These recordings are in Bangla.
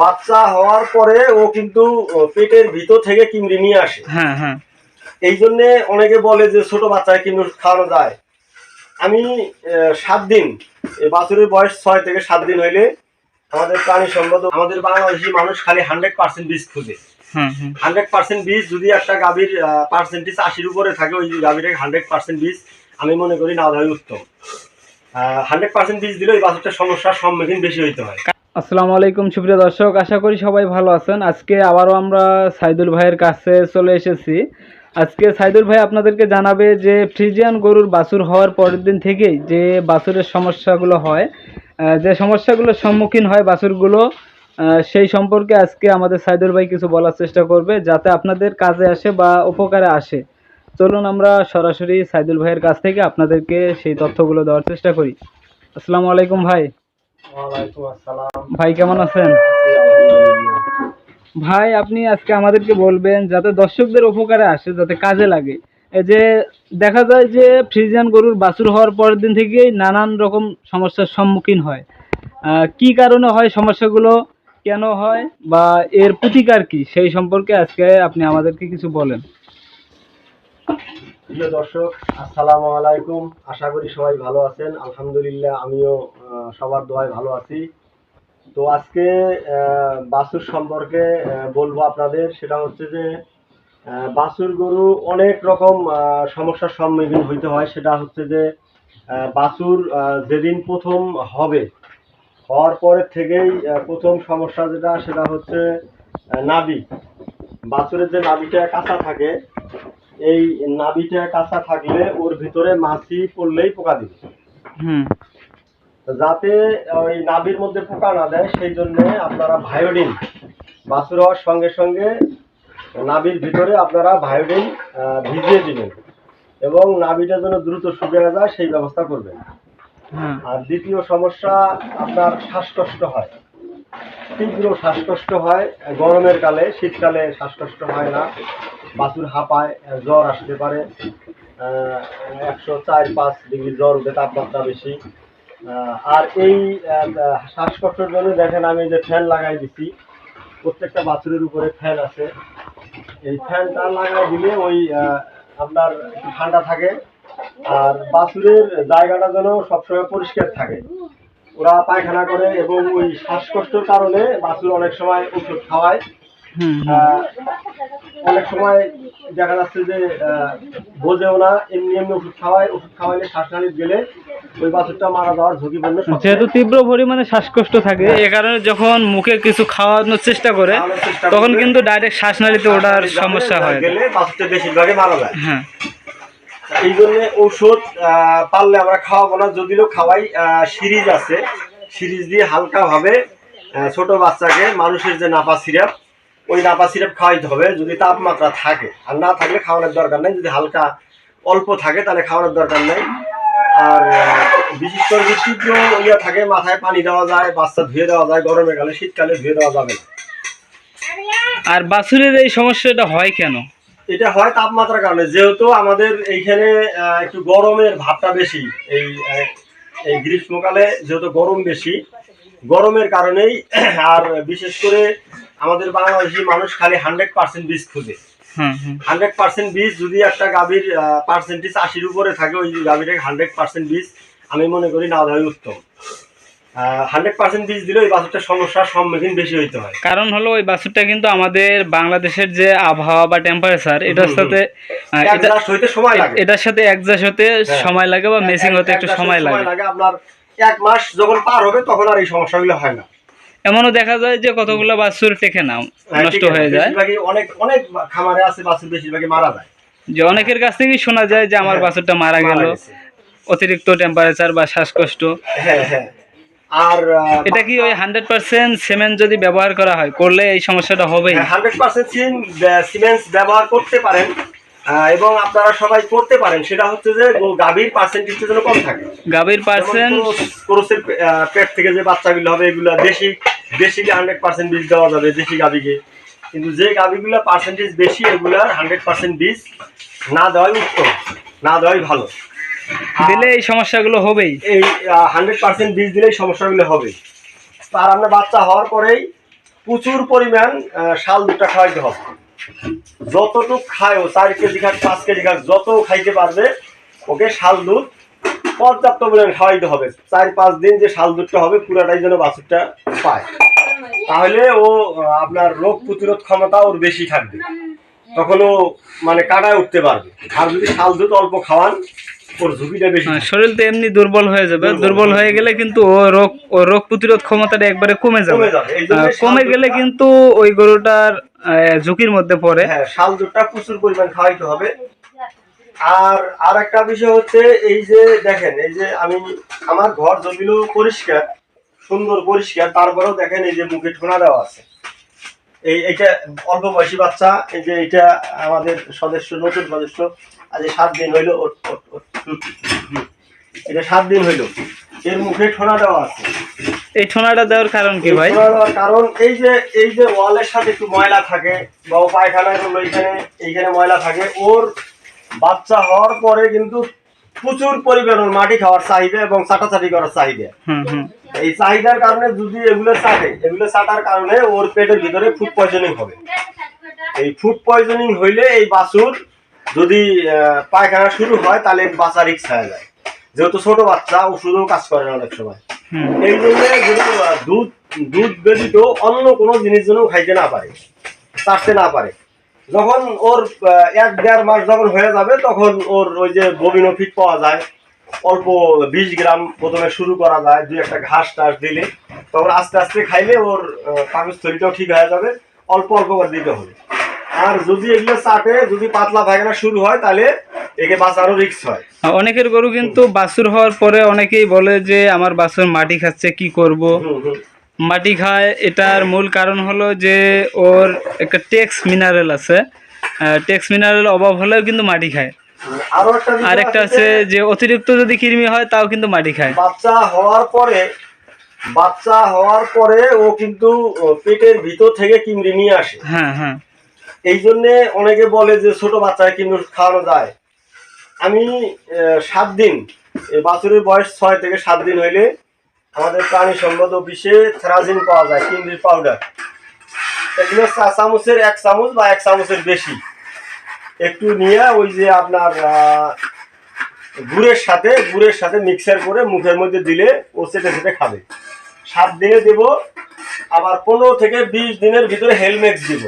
বাচ্চা হওয়ার পরে ও কিন্তু পেটের ভিতর থেকে কিমড়ি নিয়ে আসে। হ্যাঁ হ্যাঁ। এই জন্যে অনেকে বলে যে ছোট বাচ্চাকে কিমড়ি খাওয়ানো যায়। আমি সাত দিন এই বাছুরের বয়স ছয় থেকে সাত দিন হইলে আমাদের প্রাণী সম্পদ আমাদের বাংলাদেশি মানুষ খালি হান্ড্রেড পার্সেন্ট বীজ খুঁজে। হান্ড্রেড পার্সেন্ট বীজ যদি একটা গাভীর পার্সেন্টেজ আশির উপরে থাকে ওই গাভীর হান্ড্রেড পার্সেন্ট বীজ আমি মনে করি না দেওয়াই উত্তম। হান্ড্রেড পার্সেন্ট বীজ দিলে ওই বাছুরটার সমস্যার সম্মুখীন বেশি হইতে হয়। আসসালামু আলাইকুম, সুপ্রিয় দর্শক। আশা করি সবাই ভালো আছেন। আজকে আবারও আমরা সাইদুল ভাইয়ের কাছে চলে এসেছি। আজকে সাইদুল ভাই আপনাদেরকে জানাবে যে ফ্রিজিয়ান গরুর বাছুর হওয়ার পরের দিন থেকেই যে বাছুরের সমস্যাগুলো হয় যে সমস্যাগুলোর সম্মুখীন হয় বাছুরগুলো সেই সম্পর্কে আজকে আমাদের সাইদুল ভাই কিছু বলার চেষ্টা করবে যাতে আপনাদের কাজে আসে বা উপকারে আসে। চলুন আমরা সরাসরি সাইদুল ভাইয়ের কাছ থেকে আপনাদেরকে সেই তথ্যগুলো দেওয়ার চেষ্টা করি। আসসালামু আলাইকুম ভাই। ভাই কেমন আছেন? ভাই আপনি আজকে আমাদেরকে বলবেন যাতে দর্শকদের উপকারে আসে যাতে কাজে লাগে। এই যে দেখা যায় যে ফ্রিজিয়ান গরুর বাছুর হওয়ার পরের দিন থেকেই নানান রকম সমস্যার সম্মুখীন হয়। আহ, কি কারণে হয় সমস্যাগুলো কেন হয় বা এর প্রতিকার কি সেই সম্পর্কে আজকে আপনি আমাদেরকে কিছু বলেন। প্রিয় দর্শক, আসসালামু আলাইকুম। আশা করি সবাই ভালো আছেন। আলহামদুলিল্লাহ, আমিও সবার দোয়ায় ভালো আছি। তো আজকে বাছুর সম্পর্কে বলব আপনাদের। সেটা হচ্ছে যে বাছুর গরু অনেক রকম সমস্যার সম্মুখীন হইতে হয়। সেটা হচ্ছে যে বাছুর যেদিন প্রথম হবে, হওয়ার পরের থেকেই প্রথম সমস্যা যেটা, সেটা হচ্ছে নাভি। বাছুরের যে নাভিটা কাঁচা থাকে এই নাভিটা কাঁচা থাকলে ওর ভিতরে মাছি পড়লেই পোকা দিবে। হুম। যাতে ওই নাভির মধ্যে পোকা না দেয় সেই জন্য আপনারা ভায়োডিন বাছুর হওয়ার সঙ্গে সঙ্গে নাভির ভিতরে আপনারা ভায়োডিন ভিজিয়ে দিবেন এবং নাভিটা যেন দ্রুত শুকিয়ে যায় সেই ব্যবস্থা করবেন। আর দ্বিতীয় সমস্যা আপনার শ্বাসকষ্ট হয়। তীব্র শ্বাসকষ্ট হয় গরমের কালে শীতকালে শ্বাসকষ্ট হয় না। বাছুর হাঁপায় জ্বর আসতে পারে। একশো চার পাঁচ ডিগ্রি জ্বর উঠে তাপমাত্রা বেশি। আর এই শ্বাসকষ্টের জন্য দেখেন আমি যে ফ্যান লাগাই দিছি, প্রত্যেকটা বাছুরের উপরে ফ্যান আছে। এই ফ্যানটা লাগাই দিলে ওই আপনার ঠান্ডা থাকে, আর বাছুরের জায়গাটা যেন সবসময় পরিষ্কার থাকে। ওরা পায়খানা করে এবং ওই শ্বাসকষ্টের কারণে বাছুর অনেক সময় ওষুধ খাওয়ায়। অনেক সময় দেখা যাচ্ছে যে বোঝেও না এমনি এমনি ওষুধ খাওয়ায় ওষুধ খাওয়াইলে শ্বাসনালী গেলে ওই বাছুরটা মারা যাওয়ার ঝুঁকিপূর্ণ যেহেতু তীব্র পরিমাণে শ্বাসকষ্ট থাকে এ কারণে যখন মুখে কিছু খাওয়ানোর চেষ্টা করে তখন কিন্তু ডাইরেক্ট শ্বাসনালীতে ওঠার সমস্যা হয়। গেলে বাছুরটা বেশিরভাগই মারা যায়। হ্যাঁ। এই জন্য ঔষধ আহ, পারলে আমরা খাওয়াবো না যদিও খাওয়াই সিরিজ আছে। সিরিজ দিয়ে হালকা ভাবে ছোট বাচ্চাকে মানুষের যে নাপা সিরাপ ওই নাপা সিরাপ খাওয়াইতে হবে যদি তাপমাত্রা থাকে। আর না থাকলে খাওয়ানোর দরকার নেই যদি হালকা অল্প থাকে তাহলে খাওয়ানোর দরকার নেই। আর বিশেষ করে যদি তীব্র ইয়ে থাকে মাথায় পানি দেওয়া যায় বাচ্চা ধুয়ে দেওয়া যায় গরমে কালে শীতকালে ধুয়ে দেওয়া যাবে না। আর বাছুরের এই সমস্যাটা হয় কেন? এটা হয় তাপমাত্রার কারণে যেহেতু আমাদের এইখানে একটু গরমের ভাবটা বেশি এই এই গ্রীষ্মকালে যেহেতু গরম বেশি গরমের কারণেই আর বিশেষ করে আমাদের বাংলাদেশি মানুষ খালি হান্ড্রেড পার্সেন্ট বীজ খুঁজে। হান্ড্রেড পার্সেন্ট বীজ যদি একটা গাভীর পার্সেন্টেজ আশির উপরে থাকে ওই গাভীটাকে হান্ড্রেড পার্সেন্ট বীজ আমি মনে করি না দেওয়াই উত্তম। হান্ড্রেড পার্সেন্ট বীজ দিলে ওই বাছুরটার সমস্যার সম্মুখীন বেশি হইতে হয়। কারণ হলো ওই বাছুরটা কিন্তু আমাদের বাংলাদেশের যে আবহাওয়া বা টেম্পারেচার এটার সাথে হইতে সময় লাগে। এটার সাথে অ্যাডজাস্ট হতে হ্যাঁ। সময় লাগে বা মেসিং হতে একটু সময় লাগে। আপনার এক মাস যখন পার হবে তখন আর এই সমস্যাগুলো হয় না। এমনও দেখা যায় যে কতগুলো বাছুর টেকে না হ্যাঁ, নষ্ট হয়ে যায়। অনেক অনেক খামারে আছে বাছুর বেশিরভাগই মারা যায়। যে অনেকের কাছ থেকেই শোনা যায় যে আমার হ্যাঁ, বাছুরটা মারা গেল। অতিরিক্ত টেম্পারেচার বা শ্বাসকষ্ট। হ্যাঁ হ্যাঁ। আর এটা কি ওই হান্ড্রেড পার্সেন্ট সিমেন্ট যদি ব্যবহার করা হয় করলে এই সমস্যাটা হবেই? হান্ড্রেড পার্সেন্ট সিমেন্টস ব্যবহার করতে পারেন এবং আপনারা সবাই করতে পারেন। সেটা হচ্ছে যে গাভীর পার্সেন্টেজটা যেন কম থাকে। গাভীর পার্সেন্ট ক্রোসের পেট থেকে যে বাচ্চাগুলো হবে এগুলো দেশি দেশিকে হান্ড্রেড পার্সেন্ট বীজ দেওয়া যাবে দেশি গাভীকে। কিন্তু যে গাভীগুলো পার্সেন্টেজ বেশি এগুলার হান্ড্রেড পার্সেন্ট বীজ না দেওয়াই উত্তম না দেওয়াই ভালো। দিলে এই সমস্যাগুলো হবেই। এই হান্ড্রেড পার্সেন্ট বীজ দিলেই সমস্যাগুলো হবে। আর আপনার বাচ্চা হওয়ার পরেই প্রচুর পরিমাণ শাল দুধটা খাওয়াইতে হবে। যতটুক খায় ও চার কেজি খাক পাঁচ কেজি খাক যত খাইতে পারবে ওকে শাল দুধ পর্যাপ্ত পরিমাণ খাওয়াইতে হবে। চার পাঁচ দিন যে শাল দুধটা হবে পুরাটাই যেন বাছুরটা পায়। তাহলে ও আপনার রোগ প্রতিরোধ ক্ষমতা ওর বেশি থাকবে। তখন ও মানে কাটায় উঠতে পারবে। আর যদি শাল দুধ অল্প খাওয়ান ওর ঝুঁকিটা বেশি হ্যাঁ, শরীর তো এমনি দুর্বল হয়ে যাবে। দুর্বল হয়ে গেলে কিন্তু ও রোগ ও রোগ প্রতিরোধ ক্ষমতাটা একবারে কমে যাবে। কমে গেলে কিন্তু ওই গরুটার ঝুঁকির মধ্যে পড়ে। হ্যাঁ শাল দুধটা প্রচুর পরিমাণ খাওয়াইতে হবে। আর আর একটা বিষয় হচ্ছে এই যে দেখেন এই যে আমি আমার ঘর জমিলো পরিষ্কার সুন্দর পরিষ্কার তারপরেও দেখেন এই যে মুখে ঠোনা দেওয়া আছে এই এটা অল্প বয়সী বাচ্চা এই যে এটা আমাদের সদস্য নতুন সদস্য আজ সাত দিন হইল। এটা সাত দিন হইল এর মুখে ঠোনা দেওয়া আছে এই ঠোনাটা দেওয়ার কারণ কি ভাই কারণ এই যে এই যে ওয়ালের সাথে একটু ময়লা থাকে বা ও পায়খানা করল এইখানে এইখানে ময়লা থাকে ওর বাচ্চা হওয়ার পরে কিন্তু প্রচুর পরিমাণ মাটি খাওয়ার চাহিদা এবং চাটাচাটি করার চাহিদা। এই চাহিদার কারণে যদি এগুলো চাটে এগুলো চাটার কারণে ওর পেটের ভিতরে ফুড পয়জনিং হবে। এই ফুড পয়জনিং হইলে এই বাছুর যদি পায়খানা শুরু হয় তাহলে বাচ্চা রিক্স হয়ে যায়। যেহেতু ছোট বাচ্চা ওষুধও কাজ করে না অনেক সময়। এই জন্য দুধ দুধ ব্যতীত অন্য কোনো জিনিস যেন খাইতে না পারে চাটতে না পারে যখন ওর এক দেড় মাস যখন হয়ে যাবে তখন ওর ওই যে ববিনো ফিট পাওয়া যায়। অল্প বিশ গ্রাম প্রথমে শুরু করা যায় দুই একটা ঘাস টাস দিলে। তখন আস্তে আস্তে খাইলে ওর পাকস্থলীটাও ঠিক হয়ে যাবে অল্প অল্প করে দিতে হবে। আর যদি এগুলো চাটে যদি পাতলা পায়খানা শুরু হয় তাহলে একে বাঁচানো রিক্স হয়। অনেকের গরু কিন্তু বাছুর হওয়ার পরে অনেকেই বলে যে আমার বাছুর মাটি খাচ্ছে কি করব? মাটি খায় এটার মূল কারণ হলো যে ওর একটা টেক্স মিনারেল আছে। টেক্স মিনারেল অভাব হলেও কিন্তু মাটি খায়। আরও একটা আছে যে অতিরিক্ত যদি কৃমি হয় তাও কিন্তু মাটি খায়। বাচ্চা হওয়ার পরে বাচ্চা হওয়ার পরে ও কিন্তু পেটের ভিতর থেকে কিমড়ি নিয়ে আসে। হ্যাঁ হ্যাঁ। এই জন্য অনেকে বলে যে ছোট বাচ্চাকে কিন্তু খাওয়ানো যায়। আমি সাত দিন এই বাছুরের বয়স ছয় থেকে সাত দিন হইলে আমাদের প্রাণী সম্পদ অফিসে থেরাজিন পাওয়া যায় কিমড়ির পাউডার। এগুলো চা চামচের এক চামচ বা এক চামচের বেশি। একটু নিয়ে ওই যে আপনার গুড়ের সাথে গুড়ের সাথে মিক্সার করে মুখের মধ্যে দিলে ও চেটে চেটে খাবে। সাত দিনে দেব আবার পনেরো থেকে বিশ দিনের ভিতরে হেলমেট দিব।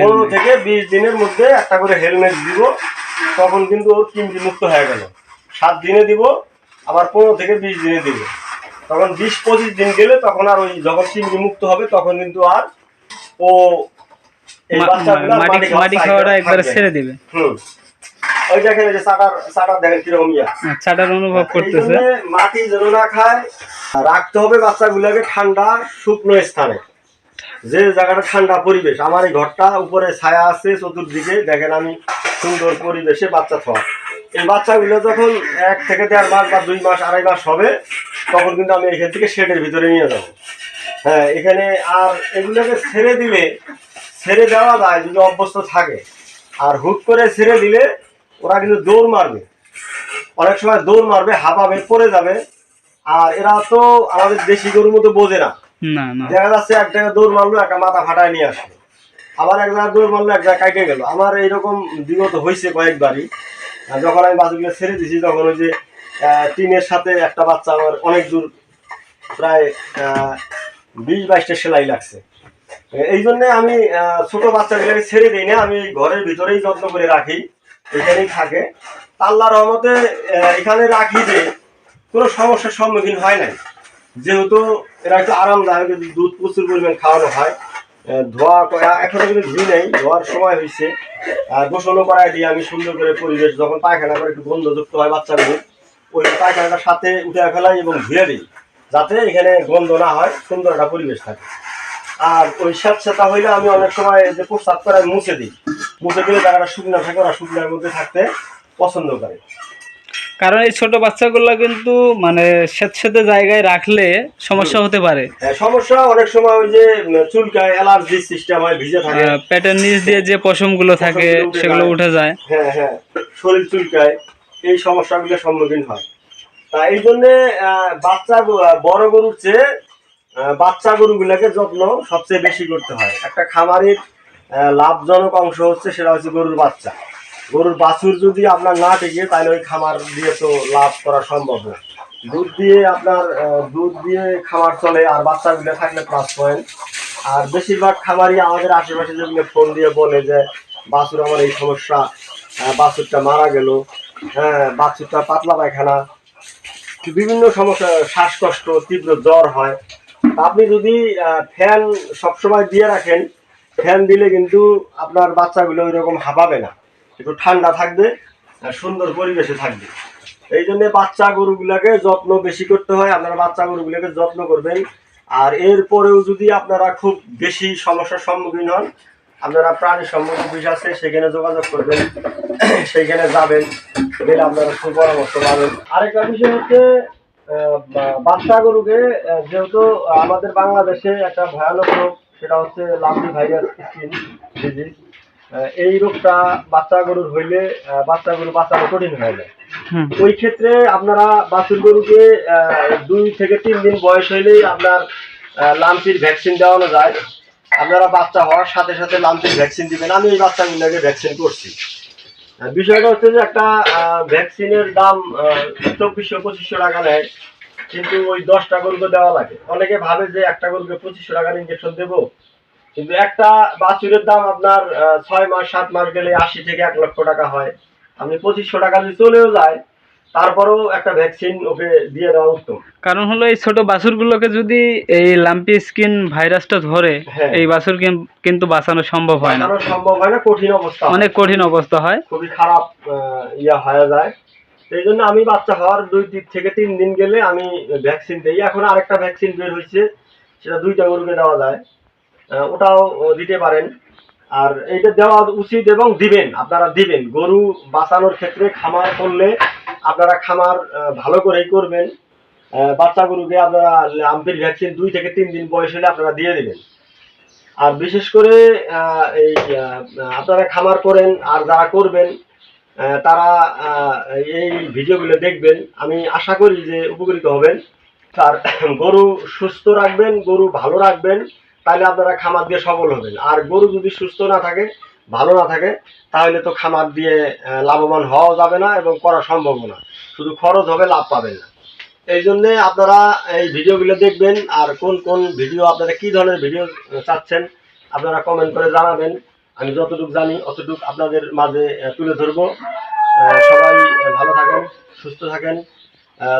পনেরো থেকে বিশ দিনের মধ্যে একটা করে হেলমেট দিব তখন কিন্তু ওর কিমজি মুক্ত হয়ে গেল। সাত দিনে দিব আবার পনেরো থেকে বিশ দিনে দিব। তখন বিশ পঁচিশ দিন গেলে তখন আর ওই যখন কিমজি মুক্ত হবে তখন কিন্তু আর ও আর মাটি খাওয়ার মাটি চাহিদা খাওয়াটা একবারে ছেড়ে দিবে। হুম। ওই দেখেন যে চাটার চাটার দেখেন কীরকম ইয়া। ছাটার অনুভব করতেছে। মাটি যেন না খায় রাখতে হবে বাচ্চাগুলোকে ঠান্ডা শুকনো স্থানে। যে জায়গাটা ঠান্ডা পরিবেশ আমার এই ঘরটা উপরে ছায়া আছে চতুর্দিকে। দেখেন আমি সুন্দর পরিবেশে বাচ্চা থাওয়া। এই বাচ্চাগুলো যখন এক থেকে দেড় মাস বা দুই মাস আড়াই মাস হবে তখন কিন্তু আমি এখান থেকে শেডের ভিতরে নিয়ে যাব। হ্যাঁ এখানে আর এগুলোকে ছেড়ে দিলে ছেড়ে দেওয়া যায় যদি অভ্যস্ত থাকে। আর হুট করে ছেড়ে দিলে ওরা কিন্তু দৌড় মারবে। অনেক সময় দৌড় মারবে হাঁপাবে পড়ে যাবে। আর এরা তো আমাদের দেশি গরুর মতো বোঝে না। দেখা যাচ্ছে এক জায়গায় দৌড় মারলো একটা মাথা ফাটায় নিয়ে আসলো। আবার এক জায়গায় দৌড় মারলো এক জায়গায় কাটে গেল। আমার এইরকম বিগত হয়েছে কয়েকবারই। যখন আমি বাছুরগুলো ছেড়ে দিছি, তখন ওই যে টিনের সাথে একটা বাচ্চা আমার অনেক দূর, প্রায় বিশ বাইশটা সেলাই লাগছে। এই জন্য আমি ছোট বাচ্চাগুলোকে ছেড়ে দিই না, আমি ঘরের ভিতরেই যত্ন করে রাখি, এখানেই থাকে। আল্লাহ রহমতে এখানে রাখি যে, কোনো সমস্যার সম্মুখীন হয় নাই। যেহেতু এরা একটু আরামদায়ক, দুধ প্রচুর পরিমাণ খাওয়ানো হয়। ধোয়া করা- এখনও কিন্তু ধুই নেই, ধোয়ার সময় হয়েছে আর গোসলও করাই দিই আমি সুন্দর করে পরিবেশ, যখন পায়খানা করে একটু গন্ধযুক্ত হয় বাচ্চাগুলো, ওই পায়খানাটার সাথে উঠে ফেলাই এবং ধুয়ে দিই, যাতে এখানে গন্ধ না হয়, সুন্দর একটা পরিবেশ থাকে। আর ওই স্যাঁতস্যাঁতা হইলে আমি অনেক সময় যে প্রস্তাব করে মুছে দিই। মুছে দিলে জায়গাটা শুকনো থাকে, ওরা শুকনোর মধ্যে থাকতে পছন্দ করে। কারণ এই ছোট বাচ্চাগুলো কিন্তু মানে স্যাঁতস্যাঁতে জায়গায় রাখলে সমস্যা হতে পারে। হ্যাঁ, সমস্যা অনেক সময় ওই যে চুলকায় অ্যালার্জি সিস্টেম হয় ভিজে থাকে। পেটের নিচ দিয়ে যে পশমগুলো থাকে সেগুলো উঠে যায়। হ্যাঁ হ্যাঁ শরীর চুলকায় এই সমস্যাগুলো সম্মুখীন হয়। তা এই জন্যে বাচ্চা বড় গরুর চেয়ে বাচ্চা গরুগুলোকে যত্ন সবচেয়ে বেশি করতে হয়। একটা খামারের লাভজনক অংশ হচ্ছে সেটা হচ্ছে গরুর বাচ্চা। গরুর বাছুর যদি আপনার না টিকে, তাহলে ওই খামার দিয়ে তো লাভ করা সম্ভব না। দুধ দিয়ে আপনার দুধ দিয়ে খামার চলে আর বাচ্চাগুলো থাকলে প্লাস পয়েন্ট আর বেশিরভাগ খামারই আমাদের আশেপাশে যেগুলো ফোন দিয়ে বলে যে, বাছুর আমার এই সমস্যা বাছুরটা মারা গেল। হ্যাঁ বাছুরটা পাতলা পায়খানা। বিভিন্ন সমস্যা, শ্বাসকষ্ট, তীব্র জ্বর হয়। আপনি যদি ফ্যান সবসময় দিয়ে রাখেন, ফ্যান দিলে কিন্তু আপনার বাচ্চাগুলো ওই রকম হাঁপাবে না। একটু ঠান্ডা থাকবে আর সুন্দর পরিবেশে থাকবে। এই জন্য বাচ্চা গরুগুলাকে যত্ন বেশি করতে হয়, আপনারা বাচ্চা গরুগুলোকে যত্ন করবেন। আর এরপরেও যদি আপনারা খুব বেশি সমস্যার সম্মুখীন হন, আপনারা প্রাণী সম্মুখ অফিস আছে, সেখানে যোগাযোগ করবেন সেইখানে যাবেন গেলে আপনারা সুপরামর্শ পাবেন। আরেকটা বিষয় হচ্ছে বাচ্চা গরুকে যেহেতু আমাদের বাংলাদেশে একটা ভয়ানক রোগ, সেটা হচ্ছে লাম্বি ভাইরাস স্কিন ডিজিজ। এই রোগটা বাচ্চা গরুর হইলে বাচ্চা গরু বাঁচানো কঠিন হয়ে যায়। ওই ক্ষেত্রে আপনারা বাছুর গরুকে দুই থেকে তিন দিন বয়স হইলেই আপনার আহ, লাম্পির ভ্যাকসিন দেওয়ানো যায়। আপনারা বাচ্চা হওয়ার সাথে সাথে লাম্পির ভ্যাকসিন দিবেন। আমি এই বাচ্চাগুলোকে ভ্যাকসিন করছি। বিষয়টা হচ্ছে যে একটা ভ্যাকসিনের দাম চব্বিশশো পঁচিশশো টাকা নেয়। কিন্তু ওই দশটা গরুকে দেওয়া লাগে। অনেকে ভাবে যে একটা গরুকে পঁচিশশো টাকার ইঞ্জেকশন দেবো। কিন্তু একটা বাছুরের দাম আপনার ছয় মাস সাত মাস গেলে আশি থেকে এক লক্ষ টাকা হয়। আপনি পঁচিশশো টাকা যদি চলেও যায় তারপরেও একটা ভ্যাকসিন ওকে দিয়ে দেওয়া উত্তম। কারণ হলো এই ছোট বাছুরগুলোকে যদি এই লাম্পি স্কিন ভাইরাসটা ধরে হ্যাঁ। এই বাছুর কিন্তু বাঁচানো সম্ভব হয় না। সম্ভব হয় না কঠিন অবস্থা অনেক কঠিন অবস্থা হয়। খুবই খারাপ ইয়া হয়ে যায়। এই জন্য আমি বাচ্চা হওয়ার দুই দিক থেকে তিন দিন গেলে আমি ভ্যাকসিন দিই। এখন আরেকটা ভ্যাকসিন বের হয়েছে সেটা দুইটা গরুকে দেওয়া যায়। ওটাও দিতে পারেন। আর এইটা দেওয়া উচিত এবং দিবেন, আপনারা দিবেন। গরু বাঁচানোর ক্ষেত্রে খামার করলে আপনারা খামার ভালো করেই করবেন। বাচ্চা গরুকে আপনারা আম্পির ভ্যাকসিন দুই থেকে তিন দিন বয়স হলে আপনারা দিয়ে দেবেন। আর বিশেষ করে এই আপনারা খামার করেন আর যারা করবেন তারা এই ভিডিওগুলো দেখবেন। আমি আশা করি যে উপকৃত হবেন। আর গরু সুস্থ রাখবেন, গরু ভালো রাখবেন। তাহলে আপনারা খামার দিয়ে সফল হবেন। আর গরু যদি সুস্থ না থাকে, ভালো না থাকে, তাহলে তো খামার দিয়ে লাভবান হওয়া যাবে না এবং করা সম্ভব না। শুধু খরচ হবে, লাভ পাবেন না। এই জন্যে আপনারা এই ভিডিওগুলো দেখবেন, আর কোন কোন ভিডিও, আপনারা কি ধরনের ভিডিও চাচ্ছেন, আপনারা কমেন্ট করে জানাবেন। আমি যতটুকু জানি, অতটুকু আপনাদের মাঝে তুলে ধরবো। সবাই ভালো থাকেন, সুস্থ থাকেন।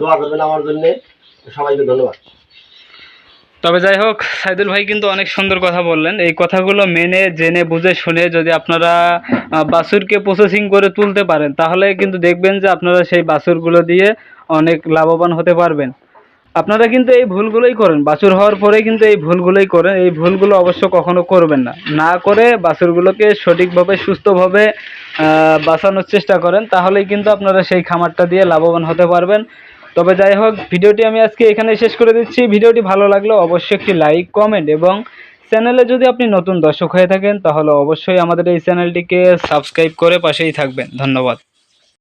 দোয়া করবেন আমার জন্যে। সবাইকে ধন্যবাদ। তবে যাই হোক, সাইদুল ভাই কিন্তু অনেক সুন্দর কথা বললেন। এই কথাগুলো মেনে, জেনে, বুঝে, শুনে যদি আপনারা বাছুরকে প্রসেসিং করে তুলতে পারেন, তাহলে কিন্তু দেখবেন যে আপনারা সেই বাছুরগুলো দিয়ে অনেক লাভবান হতে পারবেন। আপনারা কিন্তু এই ভুলগুলোই করেন। বাছুর হওয়ার পরে কিন্তু এই ভুলগুলোই করেন। এই ভুলগুলো অবশ্য কখনো করবেন না। না করে বাছুরগুলোকে সঠিকভাবে, সুস্থভাবে বাঁচানোর চেষ্টা করেন, তাহলেই কিন্তু আপনারা সেই খামারটা দিয়ে লাভবান হতে পারবেন। তবে যাই হোক, ভিডিওটি আমি আজকে এখানে শেষ করে দিচ্ছি। ভিডিওটি ভালো লাগলে অবশ্যই একটি লাইক, কমেন্ট এবং চ্যানেলে যদি আপনি নতুন দর্শক হয়ে থাকেন, তাহলে অবশ্যই আমাদের এই চ্যানেলটিকে সাবস্ক্রাইব করে পাশেই থাকবেন। ধন্যবাদ।